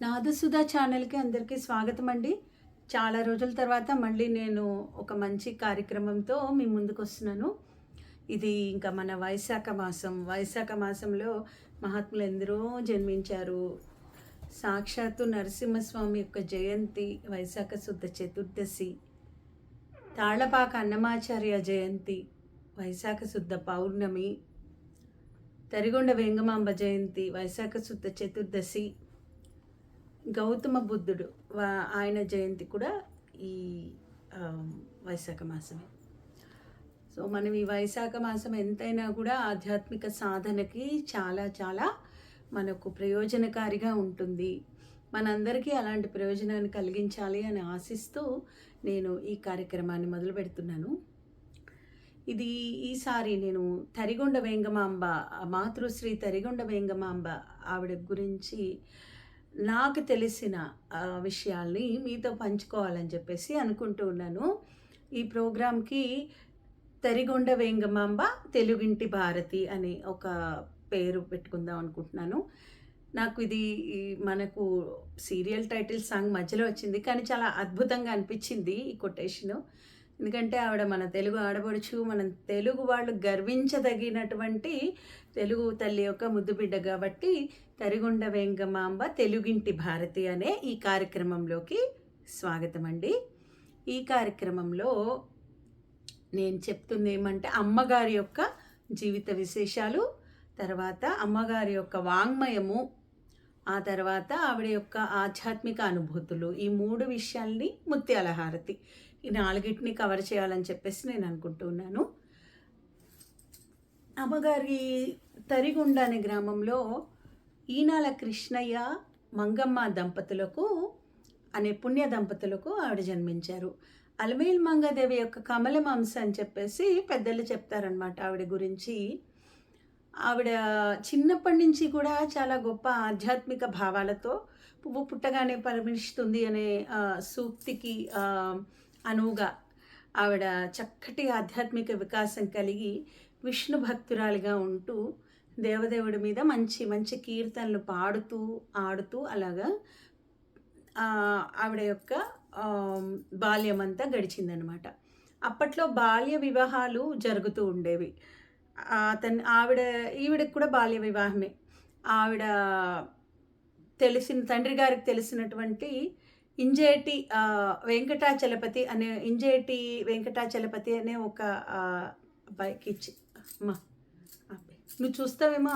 నాదసుధా ఛానల్కి అందరికీ స్వాగతం అండి చాలా రోజుల తర్వాత మళ్ళీ నేను ఒక మంచి కార్యక్రమంతో మీ ముందుకు వస్తున్నాను ఇది ఇంకా మన వైశాఖ మాసం. వైశాఖ మాసంలో మహాత్ములు ఎందరో జన్మించారు. సాక్షాత్తు నరసింహస్వామి యొక్క జయంతి వైశాఖ శుద్ధ చతుర్దశి తాళపాక అన్నమాచార్య జయంతి వైశాఖ శుద్ధ పౌర్ణమి తరిగొండ వెంగమాంబ జయంతి వైశాఖ శుద్ధ చతుర్దశి గౌతమ బుద్ధుడు ఆయన జయంతి కూడా ఈ వైశాఖ మాసమే. సో మనం ఈ వైశాఖ మాసం ఎంతైనా కూడా ఆధ్యాత్మిక సాధనకి చాలా చాలా మనకు ప్రయోజనకారిగా ఉంటుంది. మనందరికీ అలాంటి ప్రయోజనాన్ని కలిగించాలి అని ఆశిస్తూ నేను ఈ కార్యక్రమాన్ని మొదలు పెడుతున్నాను. ఇది ఈసారి నేను తరిగొండ వేంగమాంబ మాతృశ్రీ తరిగొండ వేంగమాంబ ఆవిడ గురించి నాకు తెలిసిన విషయాల్ని మీతో పంచుకోవాలని చెప్పేసి అనుకుంటూ ఉన్నాను. ఈ ప్రోగ్రాంకి తరిగొండ వేంగమాంబ తెలుగింటి భారతి అనే ఒక పేరు పెట్టుకుందాం అనుకుంటున్నాను. నాకు ఇది మనకు సీరియల్ టైటిల్ సాంగ్ మధ్యలో వచ్చింది కానీ చాలా అద్భుతంగా అనిపించింది ఈ కొటేషను. ఎందుకంటే ఆవిడ మన తెలుగు ఆడపడుచు మనం తెలుగు వాళ్ళు గర్వించదగినటువంటి తెలుగు తల్లి యొక్క ముద్దుబిడ్డ కాబట్టి తరిగుండ వెంగమాంబ తెలుగింటి భారతి అనే ఈ కార్యక్రమంలోకి స్వాగతం అండి ఈ కార్యక్రమంలో నేను చెప్తుంది ఏమంటే అమ్మగారి యొక్క జీవిత విశేషాలు తర్వాత అమ్మగారి యొక్క వాంగ్మయము ఆ తర్వాత ఆవిడ యొక్క ఆధ్యాత్మిక అనుభూతులు ఈ మూడు విషయాల్ని ముత్యాల హారతి ఈ నాలుగిటిని కవర్ చేయాలని చెప్పేసి నేను అనుకుంటున్నాను అమ్మగారి తరిగుండ అనే గ్రామంలో ఈనాల కృష్ణయ్య మంగమ్మ దంపతులకు అనే పుణ్య దంపతులకు ఆవిడ జన్మించారు. అలమేల్ మంగదేవి యొక్క కమల అంశ అని చెప్పేసి పెద్దలు చెప్తారనమాట ఆవిడ గురించి. ఆవిడ చిన్నప్పటి నుంచి కూడా చాలా గొప్ప ఆధ్యాత్మిక భావాలతో పువ్వు పుట్టగానే పరిమిస్తుంది అనే సూక్తికి అనువుగా ఆవిడ చక్కటి ఆధ్యాత్మిక వికాసం కలిగి విష్ణు భక్తురాలిగా ఉంటూ దేవదేవుడి మీద మంచి మంచి కీర్తనలు పాడుతూ ఆడుతూ అలాగా ఆవిడ యొక్క బాల్యమంతా బాల్యం అంతా గడిచిందనమాట అప్పట్లో బాల్య వివాహాలు జరుగుతూ ఉండేవి. అతను ఆవిడ ఈవిడకి కూడా బాల్య వివాహమే. ఆవిడ తెలిసిన తండ్రి గారికి తెలిసినటువంటి ఇంజేటి వెంకటాచలపతి అనే ఇంజేటి వెంకటాచలపతి అనే ఒక అబ్బాయికి ఇచ్చి అమ్మా నువ్వు చూస్తావేమో